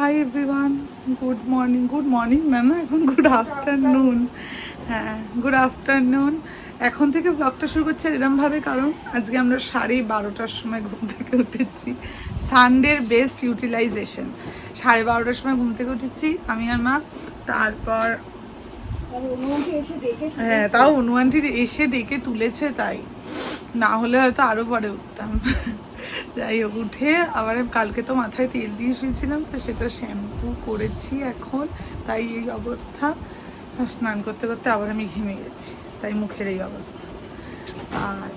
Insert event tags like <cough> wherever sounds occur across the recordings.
Hi everyone good morning good morning না না এখন গুড আফটারনুন হ্যাঁ গুড আফটারনুন এখন থেকে ব্লগটা শুরু করছে এরমভাবে, কারণ আজকে আমরা সাড়ে বারোটার সময় ঘুম থেকে উঠেছি। সানডের বেস্ট ইউটিলাইজেশন সাড়ে বারোটার সময় ঘুম থেকে উঠেছি, আমি আর মা। তারপর হ্যাঁ তাও অনুয়ানটির এসে ডেকে তুলেছে, তাই। না হলে হয়তো আরও পরে উঠতাম। যাই হোক উঠে আবার কালকে তো মাথায় তেল দিয়ে শুয়েছিলাম, তো সেটা শ্যাম্পু করেছি এখন, তাই এই অবস্থা। স্নান করতে করতে আবার আমি ঘেমে গেছি, তাই মুখের এই অবস্থা। আর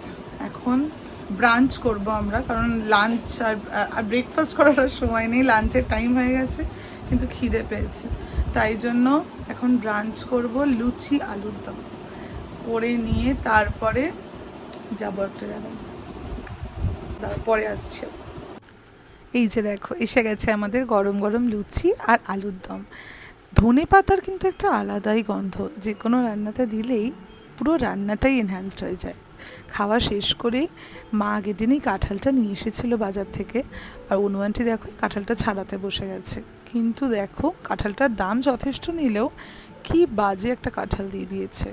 এখন ব্রাঞ্চ করব আমরা, কারণ লাঞ্চ আর আর ব্রেকফাস্ট করার সময় নেই লাঞ্চের টাইম হয়ে গেছে, কিন্তু খিদে পেয়েছে। তাই জন্য এখন ব্রাঞ্চ করব লুচি আলুর দম, করে নিয়ে তারপরে যাব একটা জায়গায়। তারপরে আসছে। এই যে দেখো, এসে গেছে আমাদের গরম গরম লুচি আর আলুর দম। ধনে পাতার কিন্তু একটা আলাদাই গন্ধ, যে কোনো রান্নাতে দিলেই পুরো রান্নাটাই এনহ্যান্সড হয়ে যায়। খাওয়া শেষ করে মা আগের দিনই কাঁঠালটা নিয়ে এসেছিল বাজার থেকে, আর অনুমানটি দেখো কাঁঠালটা ছাড়াতে বসে গেছে। কিন্তু দেখো, কাঁঠালটার দাম যথেষ্ট নিলেও কি বাজে একটা কাঁঠাল দিয়ে দিয়েছে।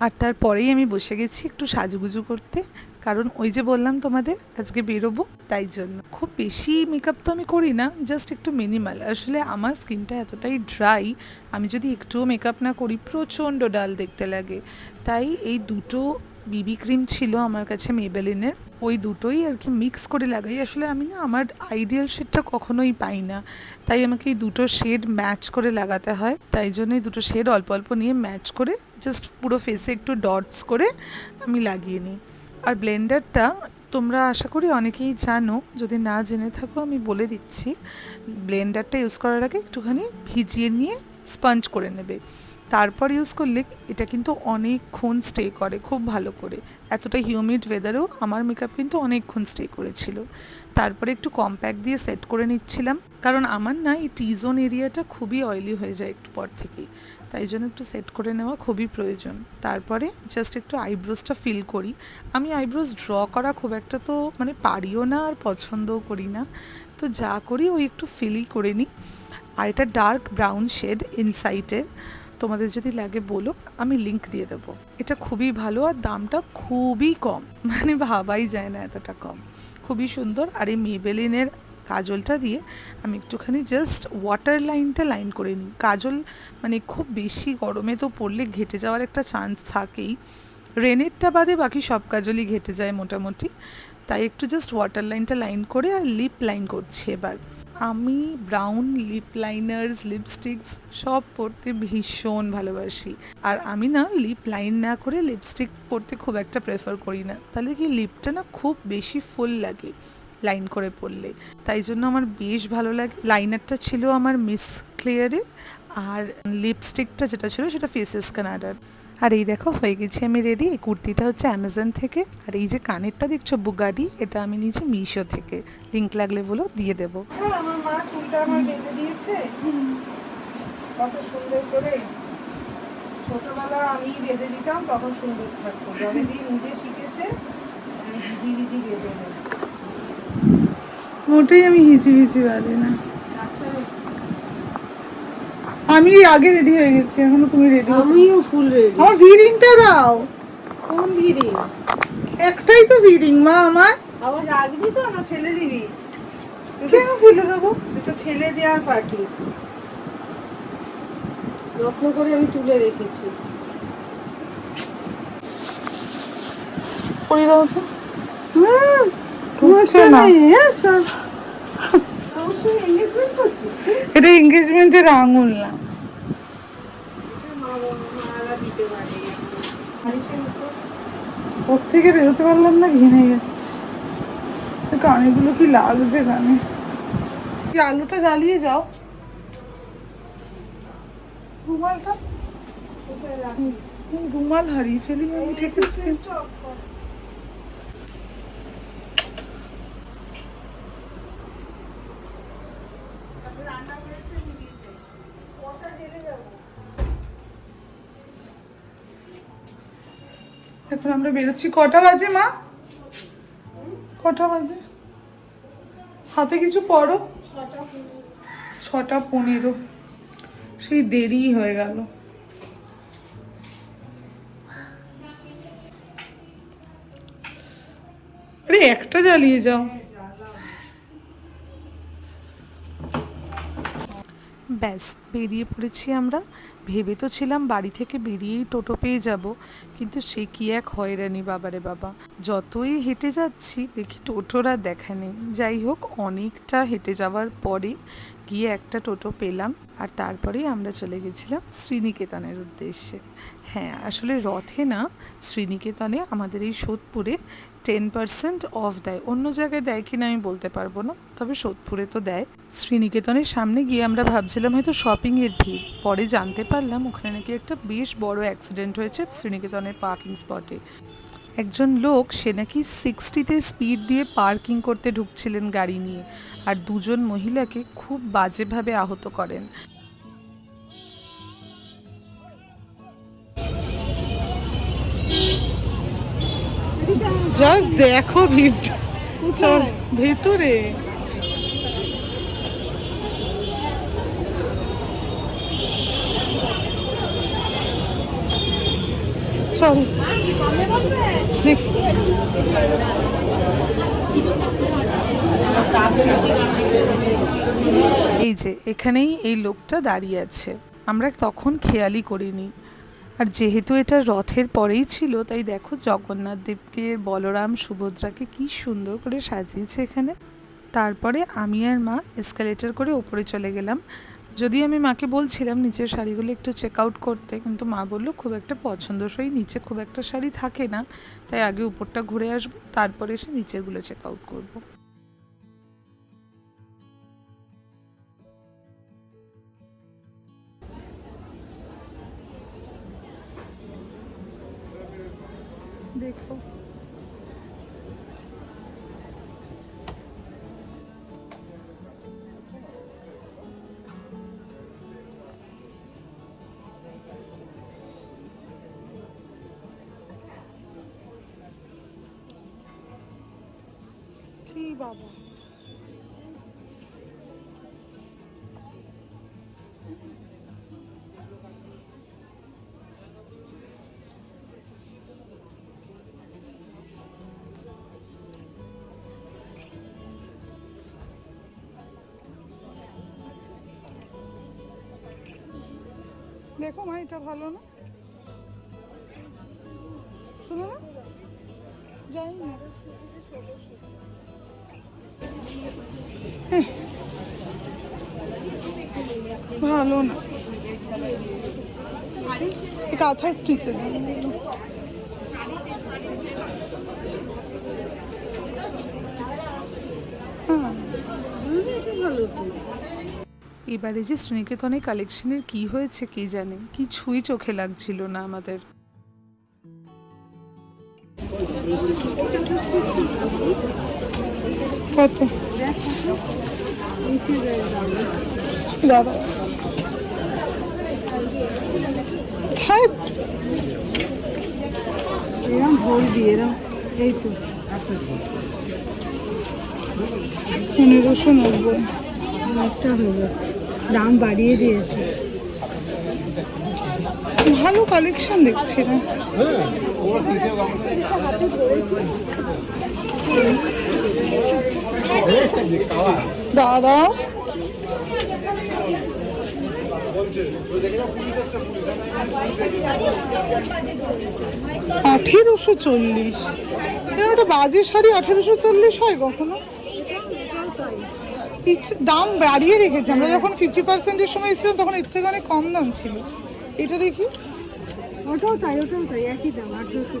আর তারপরেই আমি বসে গেছি একটু সাজুগুজু করতে। কারণ ওই যে বললাম তোমাদের, আজকে বেরোবো তাই জন্য। খুব বেশি মেকআপ তো আমি করি না জাস্ট একটু মিনিমাল আসলে আমার স্কিনটা এতটাই ড্রাই আমি যদি একটুও মেকআপ না করি, প্রচণ্ড ডাল দেখতে লাগে। তাই এই দুটো বিবি ক্রিম ছিল আমার কাছে মেবেলিনের ওই দুটোই আর কি মিক্স করে লাগাই। আসলে আমি না, আমার আইডিয়াল শেডটা কখনোই পাই না। তাই আমাকে এই দুটো শেড ম্যাচ করে লাগাতে হয়। তাই জন্য এই দুটো শেড অল্প অল্প নিয়ে ম্যাচ করে জাস্ট পুরো ফেসে একটু ডটস করে আমি লাগিয়ে নিই। আর ব্লেন্ডারটা তোমরা আশা করি অনেকেই জানো, যদি না জেনে থাকো আমি বলে দিচ্ছি ব্লেন্ডারটা ইউজ করার আগে একটুখানি ভিজিয়ে নিয়ে স্পঞ্জ করে নেবে। তারপর ইউজ করলে এটা কিন্তু অনেকক্ষণ স্টে করে, খুব ভালো করে। এতটা হিউমিড ওয়েদারেও আমার মেকআপ কিন্তু অনেকক্ষণ স্টে করেছিল। তারপরে একটু কম্প্যাক্ট দিয়ে সেট করে নিচ্ছিলাম। কারণ আমার না এই টি জোন এরিয়াটা খুবই অয়েলি হয়ে যায় একটু পর থেকেই। তাই জন্য একটু সেট করে নেওয়া খুবই প্রয়োজন। তারপরে জাস্ট একটু আইব্রোসটা ফিল করি। আমি আইব্রোস ড্র করা খুব একটা তো মানে পারিও না আর পছন্দও করি না। তো যা করি ওই একটু ফিলই করে নিই। আর এটা ডার্ক ব্রাউন শেড ইনসাইটের তোমাদের যদি লাগে বলো, আমি লিংক দিয়ে দেবো। এটা খুবই ভালো আর দামটা খুবই কম। <laughs> মানে ভাবাই যায় না এতটা কম। খুবই সুন্দর। আর এই মেবেলিনের কাজলটা দিয়ে আমি একটুখানি জাস্ট ওয়াটার লাইনটা লাইন করে নিই। কাজল মানে খুব বেশি গরমে তো পড়লে ঘেটে যাওয়ার একটা চান্স থাকেই। রেনেরটা বাদে বাকি সব কাজলই ঘেটে যায় মোটামুটি। তাই একটু জাস্ট ওয়াটার লাইনটা লাইন করে আর লিপ লাইন করছি এবার। আমি ব্রাউন লিপ লাইনার্স লিপস্টিক্স সব পরতে ভীষণ ভালোবাসি। আর আমি না লিপ লাইন না করে লিপস্টিক পরতে খুব একটা প্রেফার করি না। তাহলে কি লিপটা না খুব বেশি ফুল লাগে লাইন করে পরলে। তাই জন্য আমার বেশ ভালো লাগে। লাইনারটা ছিল আমার মিস ক্লিয়ারের আর লিপস্টিকটা যেটা ছিল সেটা ফেসেস কানাডার আর এই দেখো হয়ে গেছি আমি রেডি এই কুর্তিটা হচ্ছে অ্যামাজন থেকে। আর এই যে কানেরটা দেখছ বুগাডি এটা আমি নিয়েছি মিশো থেকে। লিঙ্ক লাগলে বলো দিয়ে দেবো। হ্যাঁ, আমার মা চুলটা আমার বেঁধে দিয়েছে। কত সুন্দর করে ছোটবেলা আমি বেঁধে দিতাম তখন সুন্দর থাকতো। যবে দিয়ে নিজে শিখেছে আমি ভিজি ভিজি বেঁধে মোটেই আমি হিচিবিচি বাজে না। আচ্ছা আমি আগে রেডি হয়ে গেছি এখনও তুমি রেডি আমিও ফুল রেডি আমার ভিডিংটা দাও। কোন ভিড়ি একটাই তো ভিডিং মা আমার? আবার রাখবি তো না ফেলে দিবি? কেন ফেলে দেবো তো ফেলে দেওয়ার পার্টি। যত্ন করে আমি তুলে রেখেছি। পরিয়ে দাও তো হুম ঢুকছে না। <laughs> এটা এঙ্গেজমেন্টের আঙুল না। ওর থেকে বেরোতে পারলাম না ঘেমে যাচ্ছে কানেগুলো কি লাগছে কানে। আলুটা জ্বালিয়ে যাও। রুমালটা? রুমাল হারিয়ে ফেলি। আমি থেকে এখন আমরা বেরোচ্ছি। কটা বাজে, মা? কটা বাজে? হাতে কিছু পড়ো ছটা পনেরো। সেই দেরি হয়ে গেল। আরে, একটা জ্বালিয়ে যাও। ব্যাস, বেরিয়ে পড়েছি আমরা। ভেবে তো ছিলাম বাড়ি থেকে বেরিয়েই টোটো পেয়ে যাব, কিন্তু সে কি এক হয়রানি বাবারে বাবা। যতই হেঁটে যাচ্ছি, দেখি টোটোরা দেখা নেই। যাই হোক, অনেকটা হেঁটে যাওয়ার পরে গিয়ে একটা টোটো পেলাম, আর তারপরেই আমরা চলে গেছিলাম শ্রীনিকেতনের উদ্দেশ্যে। হ্যাঁ আসলে রথে না, শ্রীনিকেতনে আমাদের এই সোদপুরে টেন পার্সেন্ট অফ দেয়। অন্য জায়গায় দেয় কিনা আমি বলতে পারব না, তবে সোদপুরে তো দেয়। শ্রীনিকেতনের সামনে গিয়ে আমরা ভাবছিলাম হয়তো শপিংয়ের ভিড়। পরে জানতে পারলাম ওখানে নাকি একটা বেশ বড় অ্যাক্সিডেন্ট হয়েছে শ্রীনিকেতনের পার্কিং স্পটে একজন লোক, সে নাকি সিক্সটিতে স্পিড দিয়ে পার্কিং করতে ঢুকছিলেন গাড়ি নিয়ে। আর দুজন মহিলাকে খুব বাজেভাবে আহত করেন। জাস্ট দেখো ভিড়টা। ভেতরে। চল। এই যে এখানেই এই লোকটা দাঁড়িয়ে আছে। আমরা তখন খেয়ালই করিনি। আর যেহেতু এটা রথের পরেই ছিল, তাই দেখো জগন্নাথ দেবকে, বলরাম, সুভদ্রাকে কি সুন্দর করে সাজিয়েছে এখানে। তারপরে আমি আর মা এসকালেটার করে ওপরে চলে গেলাম। যদি আমি মাকে বলছিলাম নিচের শাড়িগুলো একটু চেক আউট করতে, কিন্তু মা বলল খুব একটা পছন্দসই নিচে খুব একটা শাড়ি থাকে না, তাই আগে উপরটা ঘুরে আসব, তারপরে এসে নিচেরগুলো চেক আউট করব। দেখো দেখো মা এটা ভালো না? শুনো না? যাই না ভালো না। কাঁথা স্টিচে এবারে যে শ্রীনিকেতনে কালেকশনের কি হয়েছে কে জানে? কিছুই চোখে লাগছিল না আমাদের। এরম এই তো পনেরোশো নব্বই। একটা হয়ে যাচ্ছে। দাম বাড়িয়ে দিয়েছে। ভালো কালেকশন দেখছি দাদা? আঠেরোশো চল্লিশ। একটা বাজে শাড়ি আঠেরোশো চল্লিশ হয় কখনো? দাম বাড়িয়ে রেখেছে। আমরা যখন ফিফটি পার্সেন্টের সময় এসেছিলাম তখন এর থেকে অনেক কম দাম ছিল। এটা দেখি? ওটাও তাই ওটাও তাই একই দাম আঠারোশো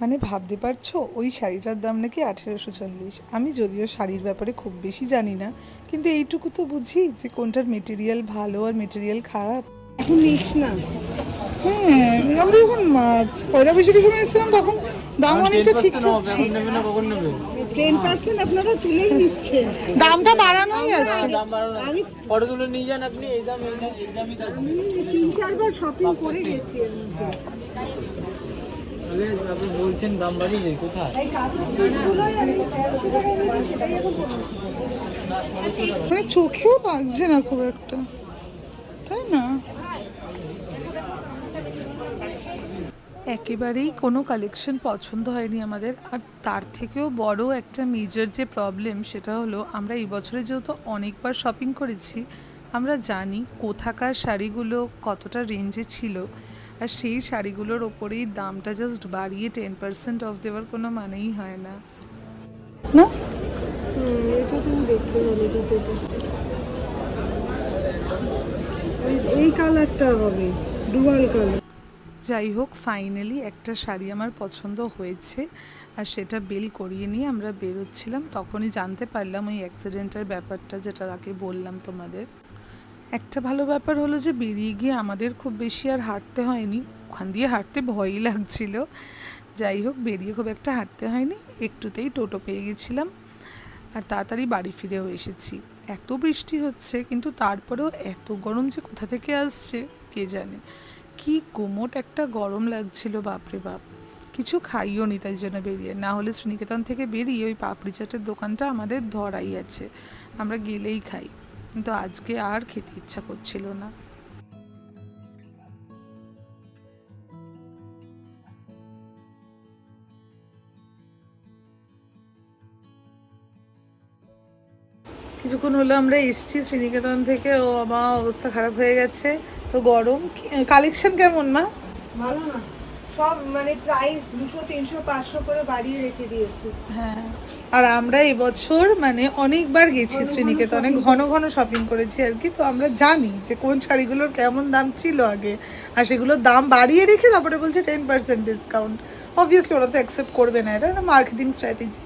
মানে ভাবতে পারছ ওই শাড়িটার দাম নাকি আঠেরোশো চল্লিশ। আমি যদিও শাড়ির ব্যাপারে খুব বেশি জানি না কিন্তু এইটুকু তো বুঝি যে কোনটার মেটেরিয়াল ভালো আর মেটেরিয়াল খারাপ। এখন নিস না। হ্যাঁ আমরা যখন পয়লা বৈশাখের সময় এসেছিলাম তখন দাম অনেকটা ঠিকঠাক ছিল। টেন পার্সেন্ট আপনারা তুলেই নিচ্ছেন দামটা বাড়ানোই আছে। আমি ফটো তুলে নিয়ে যান আপনি এই দাম এই দামই দাম। তিন চারবার শপিং করে গেছি এর আপনি বলছেন দাম বাড়িয়ে কোথায়? চোখেও লাগছে না খুব একটা। তাই না? একেবারেই কোনো কালেকশন পছন্দ হয়নি আমাদের। আর তার থেকেও বড় একটা মেজর যে প্রবলেম সেটা হলো আমরা এই বছরে যেহেতু অনেকবার শপিং করেছি আমরা জানি কোথাকার শাড়িগুলো কতটা রেঞ্জে ছিল। আর সেই শাড়িগুলোর ওপরেই দামটা জাস্ট বাড়িয়ে টেন পার্সেন্ট অফ দেওয়ার কোনো মানেই হয় না। না? এই কালারটা হবে ডুয়াল কালার যাই হোক ফাইনালি একটা শাড়ি আমার পছন্দ হয়েছে আর সেটা বেল করিয়ে নিয়ে আমরা বেরোচ্ছিলাম। তখনই জানতে পারলাম ওই অ্যাক্সিডেন্টের ব্যাপারটা যেটা তাকে বললাম তোমাদের। একটা ভালো ব্যাপার হলো যে বেরিয়ে গিয়ে আমাদের খুব বেশি আর হাঁটতে হয়নি। ওখান দিয়ে হাঁটতে ভয়ই লাগছিল। যাই হোক, বেরিয়ে খুব একটা হাঁটতে হয়নি। একটুতেই টোটো পেয়ে গেছিলাম আর তাড়াতাড়ি বাড়ি ফিরেও এসেছি। এত বৃষ্টি হচ্ছে, কিন্তু তারপরেও এত গরম যে কোথা থেকে আসছে, কে জানে? কি কোমট একটা গরম লাগছিল, বাপরে বাপ। কিছু খাইও নি তাই জন্য বেরিয়ে। না হলে শ্রীনিকেতন থেকে বেরিয়ে ওই পাপড়ি চাটের দোকানটা আমাদের ধরাই আছে। আমরা গেলেই খাই। কিন্তু আজকে আর খেতে ইচ্ছা করছিল না। কিছুক্ষণ হলো আমরা এসছি শ্রীনিকেতন থেকে। ও আমার অবস্থা খারাপ হয়ে গেছে। তো গরম। কালেকশন কেমন মা? ভালো না। সব মানে প্রাইস দুশো তিনশো পাঁচশো করে বাড়িয়ে রেখে দিয়েছি। হ্যাঁ। আর আমরা এবছর মানে অনেকবার গেছি শ্রীনিকেতনে। ঘন ঘন শপিং করেছি আর কি। তো আমরা জানি যে কোন শাড়িগুলোর কেমন দাম ছিল আগে। আর সেগুলোর দাম বাড়িয়ে রেখে তারপরে বলছে টেন পার্সেন্ট ডিসকাউন্ট অবভিয়াসলি ওরা তো অ্যাকসেপ্ট করবে না। এটা মার্কেটিং স্ট্র্যাটেজি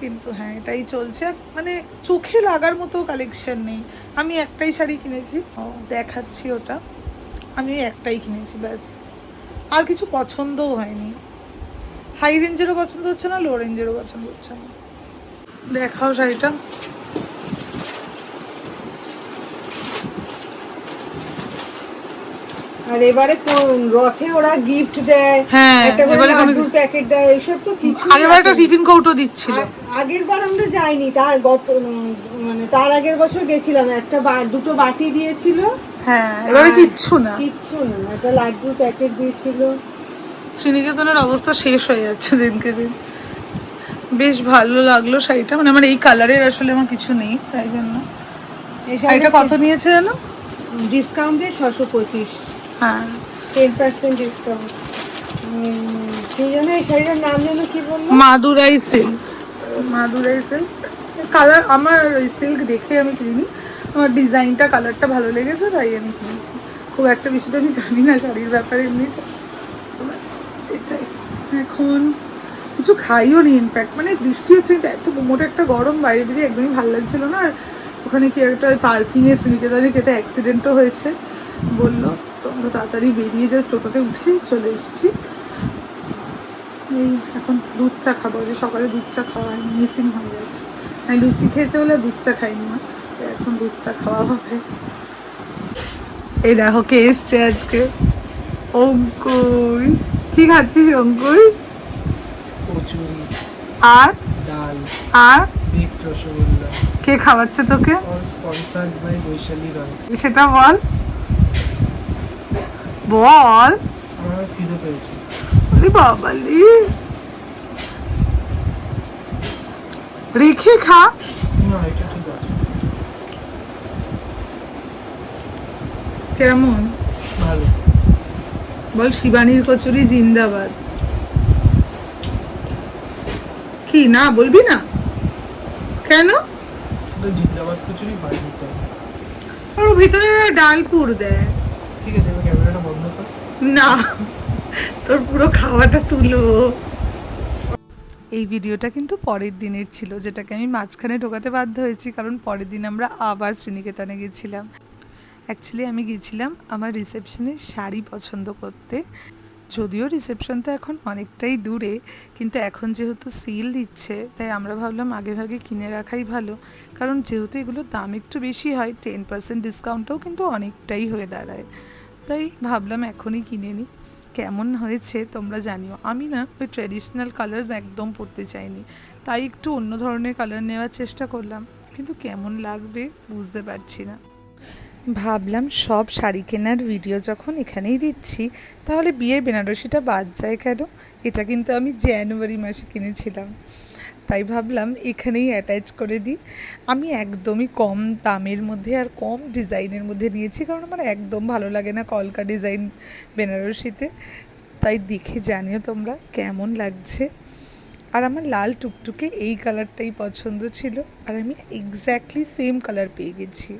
কিন্তু হ্যাঁ এটাই চলছে। মানে চোখে লাগার মতো কালেকশন নেই। আমি একটাই শাড়ি কিনেছি। দেখাচ্ছি ওটা। আমি একটাই কিনেছি, ব্যাস। আর কিছু পছন্দও হয়নি। হাই রেঞ্জেরও পছন্দ হচ্ছে না লো রেঞ্জেরও পছন্দ হচ্ছে না। দেখাও শাড়িটা। আর এবারে রথে ওরা গিফট দেয় হ্যাঁ, একটা করে লাড্ডুর প্যাকেট দেয় এসব তো কিছু আগেবার একটা টিফিন কৌটো দিচ্ছিল। আগের বার আমরা যাইনি তার গত মানে তার আগের বছর গেছিলাম একটা বা- দুটো বাটি দিয়েছিল। হ্যাঁ এবারে কিচ্ছু না। কিচ্ছু না একটা লাড্ডুর প্যাকেট দিয়েছিল। শ্রীনিকেতনের অবস্থা শেষ হয়ে যাচ্ছে দিনকে দিন। বেশ ভালো লাগল শাড়িটা মানে আমার এই কালারের আসলে আমার কিছু নেই তাই জন্য। শাড়িটা কত নিয়েছে জানো? ডিসকাউন্ট দিয়ে ছশো পঁচিশ। হ্যাঁ। টেন পার্সেন্ট ডিসকাউন্ট সেই জন্য এই শাড়িটার নাম যেন কি Madurai silk Madurai silk colour আমার ওই সিল্ক দেখে আমি কিনি। আমার ডিজাইনটা কালারটা ভালো লেগেছে তাই আমি কিনেছি। খুব একটা বেশি তো আমি জানি না শাড়ির ব্যাপারে এমনি এটাই। এখন কিছু খাইও নি ইনফ্যাক্ট মানে বৃষ্টি হচ্ছে এত মোট একটা গরম বাইরে বেরিয়ে একদমই ভালো লাগছিল না। আর ওখানে কি একটা পার্কিংয়ে শ্রীনিকেতনে কি একটা অ্যাক্সিডেন্টও হয়েছে বলল। তো আমরা তাড়াতাড়ি বেরিয়ে জাস্ট টোটোতে উঠে চলে এসেছি। এই এখন দুধ চা খাব যে সকালে দুধ চা খাওয়া মিসিং হয়ে গেছে। আমি লুচি খেয়েছে বলে দুধ চা খাইনি না এখন দুধ চা খাওয়া হবে। এই দেখো কে এসছে আজকে। অঙ্কুশ কি খাচ্ছিস অঙ্কুশ? কচুরি আর? ডাল আর? কে খাওয়াচ্ছে তোকে? সেটা বল। বল। বাবালি রেখে খা। কেমন? ভালো। বল শিবানীর কচুরি জিন্দাবাদ। কি না বলবি না? কেন? জিন্দাবাদ কচুরি হবে ভিতরে ডাল পুর দেয় ঠিক আছে না, তোর পুরো খাওয়াটা তুলো। এই ভিডিওটা কিন্তু পরের দিনের ছিল, যেটাকে আমি মাঝখানে ঢোকাতে বাধ্য হয়েছি, কারণ পরের দিন আমরা আবার শ্রীনিকেতনে গেছিলাম। অ্যাকচুয়ালি আমি গেছিলাম আমার রিসেপশনে শাড়ি পছন্দ করতে। যদিও রিসেপশন তো এখন অনেকটাই দূরে, কিন্তু এখন যেহেতু সিল দিচ্ছে, তাই আমরা ভাবলাম আগে ভাগে কিনে রাখাই ভালো। কারণ যেহেতু এগুলোর দাম একটু বেশি হয় টেন পার্সেন্ট ডিসকাউন্টও কিন্তু অনেকটাই হয়ে দাঁড়ায়। তাই ভাবলাম এখনই কিনে নিই কেমন হয়েছে তোমরা জানিও। আমি না ওই ট্র্যাডিশনাল কালার্স একদম পরতে চাইনি। তাই একটু অন্য ধরনের কালার নেওয়ার চেষ্টা করলাম। কিন্তু কেমন লাগবে বুঝতে পারছি না। ভাবলাম সব শাড়ি কেনার ভিডিও যখন এখানেই দিচ্ছি, তাহলে বিয়ের বেনারসিটা বাদ যায় কেন? এটা কিন্তু আমি জানুয়ারি মাসে কিনেছিলাম। তাই ভাবলাম এখানেই অ্যাটাচ করে দিই। আমি একদমই কম দামের মধ্যে আর কম ডিজাইনের মধ্যে নিয়েছি, কারণ আমার একদম ভালো লাগে না কলকা ডিজাইন বেনারসিতে। তাই দেখে জানিও তোমরা কেমন লাগছে। আর আমার লাল টুকটুকে এই কালারটাই পছন্দ ছিল, আর আমি এক্স্যাক্টলি সেম কালার পেয়ে গেছি।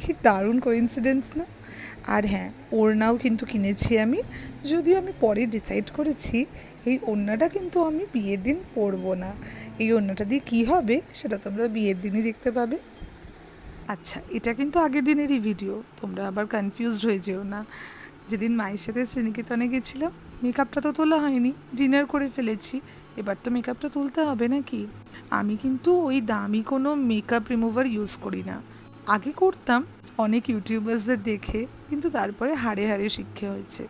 কি দারুণ কোইন্সিডেন্স না? আর হ্যাঁ ওড়নাও কিন্তু কিনেছি আমি, যদিও আমি পরে ডিসাইড করেছি, এই ওড়নাটা কিন্তু আমি বিয়ের দিন পরবো না। এই ওড়নাটা দিয়ে কী হবে সেটা তোমরা বিয়ের দিনই দেখতে পাবে। আচ্ছা এটা কিন্তু আগের দিনেরই ভিডিও তোমরা আবার কনফিউজড হয়ে যেও না। যেদিন মায়ের সাথে শ্রেণীকেতনে গেছিলাম মেকআপটা তো তোলা হয়নি ডিনার করে ফেলেছি, এবার তো মেকআপটা তুলতে হবে নাকি? আমি কিন্তু ওই দামি কোনো মেকআপ রিমুভার ইউজ করি না। আগে করতাম, অনেক ইউটিউবার্সদের দেখে, কিন্তু তারপরে হাড়ে হাড়ে শিক্ষে হয়েছে।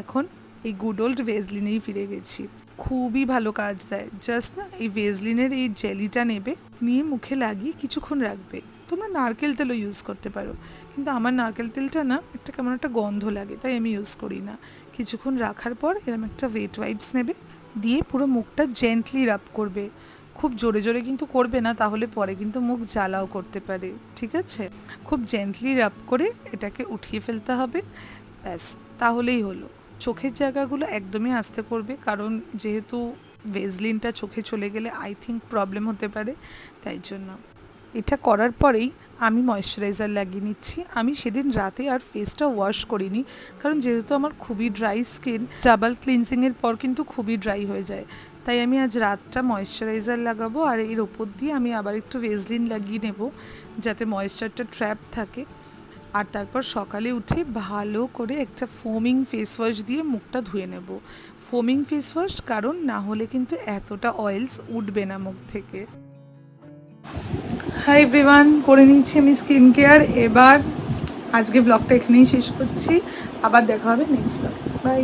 এখন এই গুড ওল্ড ভেজলিনেই ফিরে গেছি। খুবই ভালো কাজ দেয়। জাস্ট না, এই ভেজলিনের এই জেলিটা নেবে, নিয়ে মুখে লাগিয়ে কিছুক্ষণ রাখবে। তোমরা নারকেল তেলও ইউজ করতে পারো। কিন্তু আমার নারকেল তেলটা না, একটা কেমন একটা গন্ধ লাগে, তাই আমি ইউজ করি না। কিছুক্ষণ রাখার পর এরকম একটা ওয়েট ওয়াইপস নেবে, দিয়ে পুরো মুখটা জেন্টলি রাব করবে। খুব জোরে জোরে কিন্তু করবে না, তাহলে পরে কিন্তু মুখ জ্বালাও করতে পারে, ঠিক আছে? খুব জেন্টলি রাব করে এটাকে উঠিয়ে ফেলতে হবে, ব্যাস, তাহলেই হলো। চোখের জায়গাগুলো একদমই আস্তে করবে, কারণ যেহেতু ভেজলিনটা চোখে চলে গেলে আই থিঙ্ক প্রবলেম হতে পারে, তাই জন্য। এটা করার পরেই আমি ময়শ্চারাইজার লাগিয়ে নিচ্ছি। আমি সেদিন রাতে আর ফেসটা ওয়াশ করিনি, কারণ যেহেতু আমার খুবই ড্রাই স্কিন ডাবল ক্লিনজিংয়ের পর কিন্তু খুবই ড্রাই হয়ে যায়। তাই আমি আজ রাতটা ময়শ্চারাইজার লাগাবো আর এর ওপর দিয়ে আমি আবার একটু ভেজলিন লাগিয়ে নেব, যাতে ময়েশ্চারটা ট্র্যাপ থাকে। আর তারপর সকালে উঠে ভালো করে একটা ফোমিং ফেস ওয়াশ দিয়ে মুখটা ধুয়ে নেব। ফোমিং ফেস ওয়াশ কারণ না হলে কিন্তু এতটা অয়েলস উঠবে না মুখ থেকে। হাই এভরিওয়ান করে নিচ্ছি আমি স্কিন কেয়ার এবার আজকে ব্লগটা এখানেই শেষ করছি। আবার দেখা হবে নেক্সট ব্লগ বাই